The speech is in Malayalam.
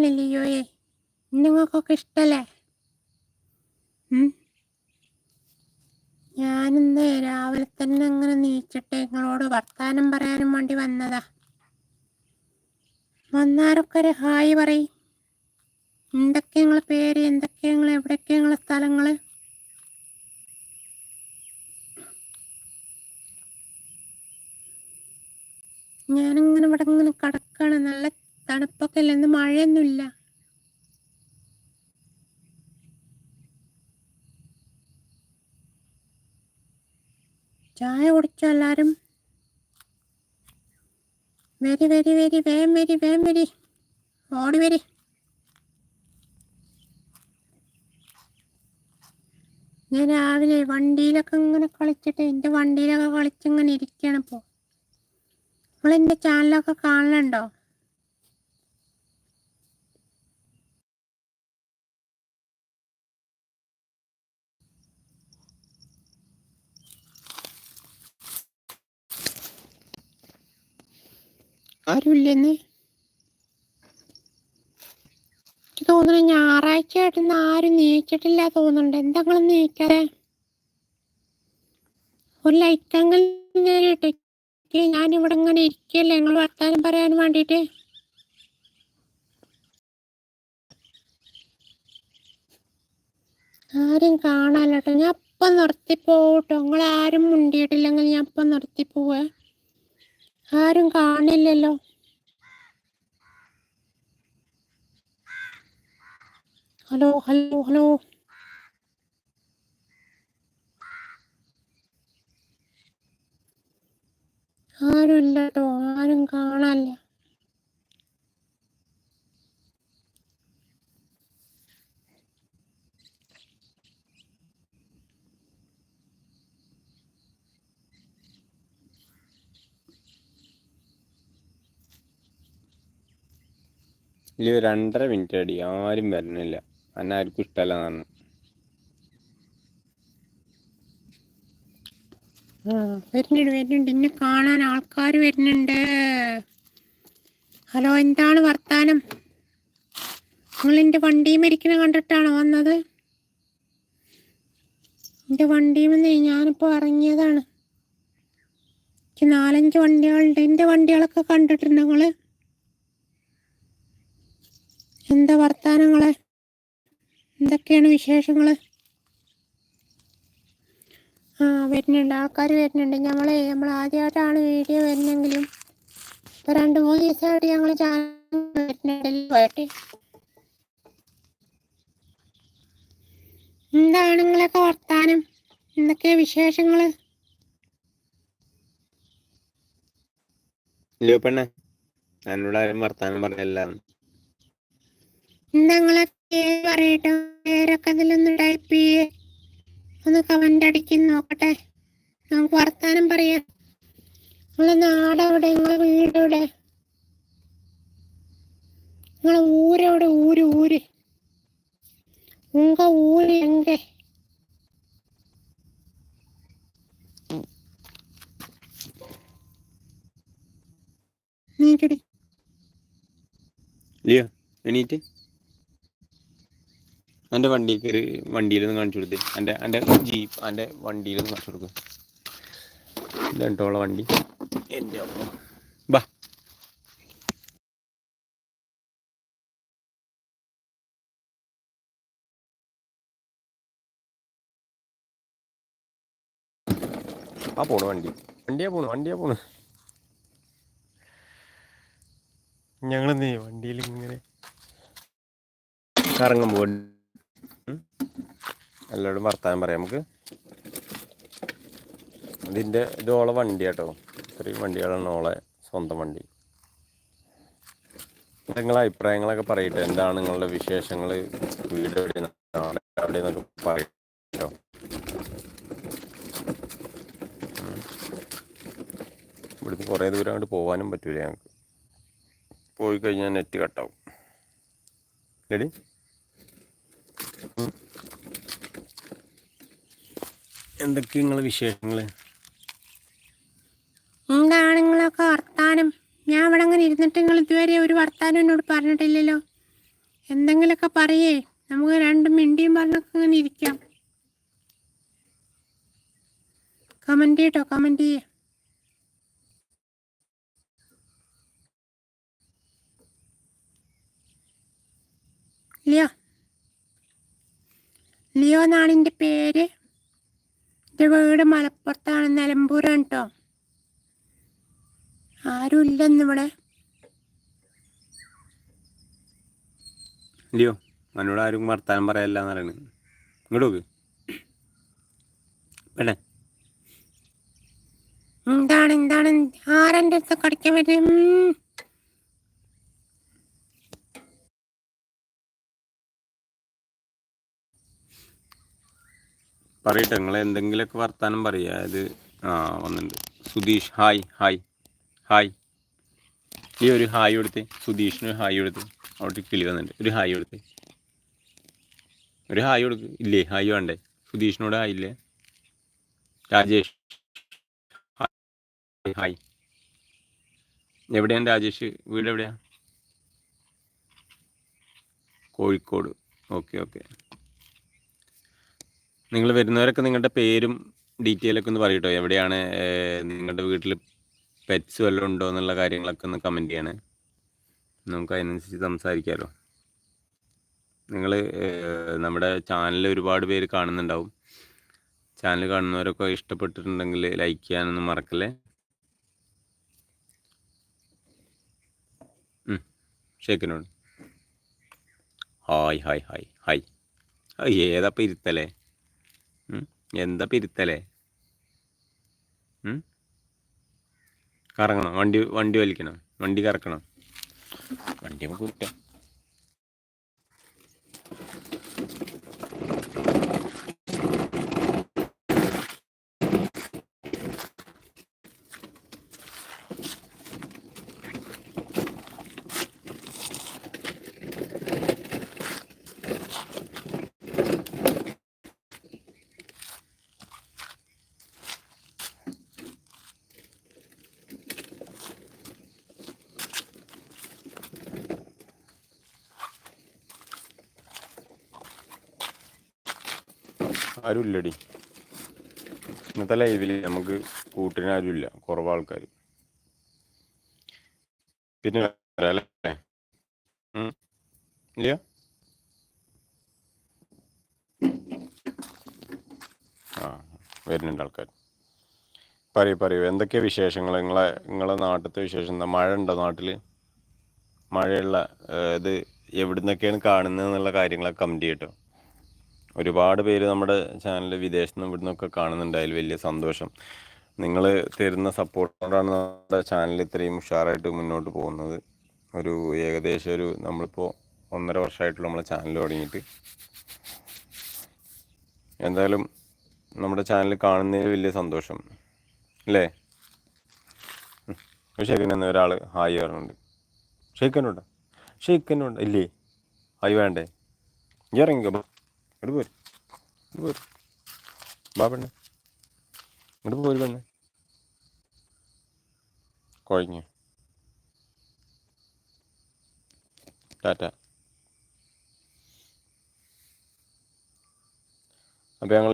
ഇഷ്ടമാണ് ലിയോയെ നിങ്ങൾക്കൊക്കെ ഇഷ്ടല്ലേ? ഞാനിന്ന് രാവിലെ തന്നെ അങ്ങനെ നീച്ചിട്ട് നിങ്ങളോട് വർത്താനം പറയാനും വേണ്ടി വന്നതാ. വന്നാരൊക്കെ ഹായ് പറയും. എന്തൊക്കെ നിങ്ങളെ പേര്? എന്തൊക്കെ നിങ്ങൾ എവിടെയൊക്കെ നിങ്ങളെ സ്ഥലങ്ങൾ ഞാനിങ്ങനെ ഇവിടെ ഇങ്ങനെ കിടക്കാണ് നല്ല തണുപ്പൊക്കെ അല്ല ഇന്ന് മഴയൊന്നുമില്ല. ചായ കുടിച്ചോ എല്ലാരും? വരി വരി വരി വേം വരി വേം വരി. ഓടി വരി. ഞാൻ രാവിലെ വണ്ടിയിലൊക്കെ ഇങ്ങനെ കളിച്ചിട്ട് എന്റെ വണ്ടിയിലൊക്കെ കളിച്ചിങ്ങനെ ഇരിക്കുകയാണ് ഇപ്പോൾ. ചാനലൊക്കെ കാണലുണ്ടോ ആരുമില്ലെന്ന്? എനിക്ക് തോന്നുന്നു ഞായറാഴ്ച ആയിട്ടൊന്നും ആരും നീക്കിട്ടില്ല തോന്നുന്നുണ്ട്. എന്താ നിങ്ങൾ നീക്കാതെ ഒരു ലൈറ്റെങ്കിലും ഞാൻ ഇട്ടേക്ക് ഞാനിവിടെ ഇങ്ങനെ ഇരിക്കല്ലേ നിങ്ങൾ വർത്താനം പറയാൻ വേണ്ടിയിട്ട്. ആരും കാണാനോട്ടോ ഞാൻ അപ്പം നിർത്തിപ്പോട്ടോ നിങ്ങൾ ആരും മുണ്ടിയിട്ടില്ലെങ്കിൽ ഞാൻ അപ്പം നിർത്തിപ്പോവേ. ആരും കാണില്ലല്ലോ ഹലോ ഹലോ ഹലോ. ആരും ഇല്ലട്ടോ ആരും കാണാനില്ല. ഇല്ല രണ്ടര മിനിറ്റ് അടി. ആരും വരണില്ല. അന്ന ആർക്കും ഇഷ്ടമല്ല എന്നാണ് വരുന്നുണ്ട് വരുന്നുണ്ട്. കാണാൻ ആൾക്കാർ വരുന്നുണ്ട്. ഹലോ എന്താണ് വർത്താനം? നിങ്ങൾ എന്റെ വണ്ടിയും മരിക്കണ കണ്ടിട്ടാണോ വന്നത്? എന്റെ വണ്ടിയുമെന്ന് ഞാനിപ്പോൾ ഇറങ്ങിയതാണ്. എനിക്ക് നാലഞ്ച് വണ്ടികളുണ്ട്. എന്റെ വണ്ടികളൊക്കെ കണ്ടിട്ടുണ്ട് നിങ്ങൾ എന്താ വർത്താനങ്ങൾ? എന്തൊക്കെയാണ് വിശേഷങ്ങൾ? ആ വരുന്നുണ്ട്. ആൾക്കാർ വരുന്നുണ്ട്. നമ്മളെ നമ്മൾ ആദ്യമായിട്ടാണ് വീഡിയോ വരുന്നെങ്കിലും ഇപ്പൊ രണ്ട് മൂന്ന് ദിവസമായിട്ട് ഞങ്ങൾ ചാനൽ എന്താണ് നിങ്ങളൊക്കെ വർത്താനം? എന്തൊക്കെയാ വിശേഷങ്ങൾ? പെണ്ണെ എന്നോട് ആരും വർത്താനം പറഞ്ഞല്ല നിങ്ങളെ പേര് പറയട്ടോ ടൈപ്പ് ചെയ്യേ. ഒന്ന് കമന്റ് നോക്കട്ടെ. നമുക്ക് വർത്താനം പറയാം. നിങ്ങളെ നാടെവിടെ നിങ്ങളെ വീടെവിടെ നിങ്ങളെ ഊരെവിടെ ഊര് ഊര്. ഉങ്ക ഊര് എങ്ക നീക്കടി ഇല്ലയോ എണീറ്റ്. എന്റെ വണ്ടി കയറി വണ്ടിയിലൊന്ന് കാണിച്ചു കൊടുത്തേ എന്റെ എന്റെ ജീപ്പ് എന്റെ വണ്ടിയിലൊന്ന് കാണിച്ചു കൊടുക്കും. ഇതെട്ടോളെ വണ്ടി. എന്റെ. ബാ. ആ പോണു വണ്ടി. വണ്ടിയാ പോണു വണ്ടിയാ പോണു. ഞങ്ങളെന്തേ വണ്ടിയിൽ ഇങ്ങനെ കറങ്ങുമ്പോൾ എല്ലാവരും വർത്താനം പറയാം നമുക്ക്. ഇതിന്റെ ഇത് ഓളെ വണ്ടി കേട്ടോ ഇത്രയും വണ്ടികളാണ് ഓളെ സ്വന്തം വണ്ടി. നിങ്ങളെ അഭിപ്രായങ്ങളൊക്കെ പറയട്ടെ. എന്താണ് നിങ്ങളുടെ വിശേഷങ്ങൾ വീട് എവിടെ പറയട്ടോ. ഇവിടുന്ന് കുറേ ദൂരം അങ്ങോട്ട് പോകാനും പറ്റൂല ഞങ്ങൾക്ക് പോയി കഴിഞ്ഞാൽ നെറ്റ് കട്ടാവും. ശരി എന്തൊക്കെ നിങ്ങളെ വിശേഷങ്ങൾ എന്താണ് നിങ്ങളൊക്കെ വർത്താനം? ഞാൻ ഇവിടെ അങ്ങനെ ഇരുന്നിട്ട് നിങ്ങൾ ഇതുവരെ ഒരു വർത്താനം എന്നോട് പറഞ്ഞിട്ടില്ലല്ലോ. എന്തെങ്കിലുമൊക്കെ പറയേ. നമുക്ക് രണ്ട് മിണ്ടിയും പറഞ്ഞൊക്കെ അങ്ങനെ ഇരിക്കാം. കമന്റ് ചെയ്യട്ടോ കമന്റ് ചെയ്യേ. ലിയോ ലിയോ എന്നാണ് എന്റെ പേര്? എന്റെ വീട് മലപ്പുറത്താണ് നിലമ്പൂരാണ് കേട്ടോ ആരും ഇല്ലെന്നിവിടെ ലിയോ എന്നോട് ആരും വർത്താനം പറയല്ല എന്ന് ഇങ്ങോട്ട് നോക്ക്. വേണ്ടേ എന്താണ് എന്താണ്? ആരെന്റെ അടുത്ത് കടിക്കാൻ പറ്റും പറയട്ടെ നിങ്ങൾ എന്തെങ്കിലുമൊക്കെ വർത്താനം പറയുക അത് ആ വന്നിട്ടുണ്ട് സുധീഷ് ഹായ് ഹായ് ഹായ്. ഈ ഒരു ഹായ് കൊടുത്ത്. സുധീഷിന് ഹായ് കൊടുത്ത്. അവിടെ കിളി വന്നിട്ടുണ്ട് ഒരു ഹായ് കൊടുത്ത്. ഒരു ഹായ് കൊടുക്ക്. ഇല്ലേ ഹായ് വേണ്ടേ? സുധീഷിനോട് ഹായ് ഇല്ലേ? Rajesh hi hi. എവിടെയാണ് രാജേഷ്? വീട് എവിടെയാ കോഴിക്കോട്. Okay okay. നിങ്ങൾ വരുന്നവരൊക്കെ നിങ്ങളുടെ പേരും ഡീറ്റെയിൽ ഒക്കെ ഒന്ന് പറയട്ടോ എവിടെയാണ് നിങ്ങളുടെ വീട്ടിൽ പെറ്റ്സ് വല്ലതും ഉണ്ടോ എന്നുള്ള കാര്യങ്ങളൊക്കെ ഒന്ന് കമന്റ് ചെയ്യണേ. നമുക്ക് അതിനനുസരിച്ച് സംസാരിക്കാമല്ലോ നിങ്ങൾ നമ്മുടെ ചാനൽ ഒരുപാട് പേര് കാണുന്നുണ്ടാവും. ചാനൽ കാണുന്നവരൊക്കെ ഇഷ്ടപ്പെട്ടിട്ടുണ്ടെങ്കിൽ ലൈക്ക് ചെയ്യാനൊന്നും മറക്കല്ലേ? ഷേക്കിനോട് ഹായ് ഹായ് ഹായ് ഹായ്. ഏതപ്പം ഇരുത്തലേ? ഉം? എന്താ പിരുത്തലേ? ഉം? കറങ്ങണം. വണ്ടി വണ്ടി വലിക്കണം. വണ്ടി കറക്കണം. വണ്ടി നമുക്ക് ആരും ഇല്ലടി ഇന്നത്തെ ലൈവിൽ നമുക്ക് കൂട്ടിന് ആരും ഇല്ല കുറവ് ആൾക്കാർ പിന്നെ അല്ലേ. ഇല്ല ആ വരുന്നുണ്ട് ആൾക്കാർ പറയൂ പറയൂ. എന്തൊക്കെയാ വിശേഷങ്ങൾ നിങ്ങളെ നിങ്ങളെ നാട്ടിലത്തെ വിശേഷം എന്താ? മഴ ഉണ്ടോ നാട്ടിൽ മഴയുള്ള ഇത് എവിടുന്നൊക്കെയാണ് കാണുന്നത് എന്നുള്ള കാര്യങ്ങളൊക്കെ കമന്റ് ചെയ്യട്ടോ ഒരുപാട് പേര് നമ്മുടെ ചാനൽ വിദേശത്ത് നിന്ന് ഇവിടുന്നൊക്കെ കാണുന്നുണ്ട്. അതിൽ വലിയ സന്തോഷം. നിങ്ങൾ തരുന്ന സപ്പോർട്ടോടാണ് നമ്മുടെ ചാനൽ ഇത്രയും ഉഷാറായിട്ട് മുന്നോട്ട് പോകുന്നത്. ഒരു ഏകദേശം ഒരു നമ്മളിപ്പോൾ ഒന്നര വർഷമായിട്ടുള്ള നമ്മളെ ചാനൽ തുടങ്ങിയിട്ട്. എന്തായാലും നമ്മുടെ ചാനൽ കാണുന്നതിൽ വലിയ സന്തോഷം. അല്ലേ? ഷെയ്ഖൻ എന്ന ഒരാൾ ഹായ് പറഞ്ഞുണ്ട് ഷെയ്ഖനുണ്ടോ ഷെയ്ഖനുണ്ടോ ഇല്ലേ? ഹായ് വേണ്ടേ? ഇറങ്ങിക്കോ. ഇങ്ങോട്ട് പോര്. ഇങ്ങോട്ട് പോര്. വാ പെണ്ണെ. ഇങ്ങോട്ട് പോര് പെണ്ണെ. കുഴഞ്ഞു ടാറ്റ. അപ്പം ഞങ്ങൾ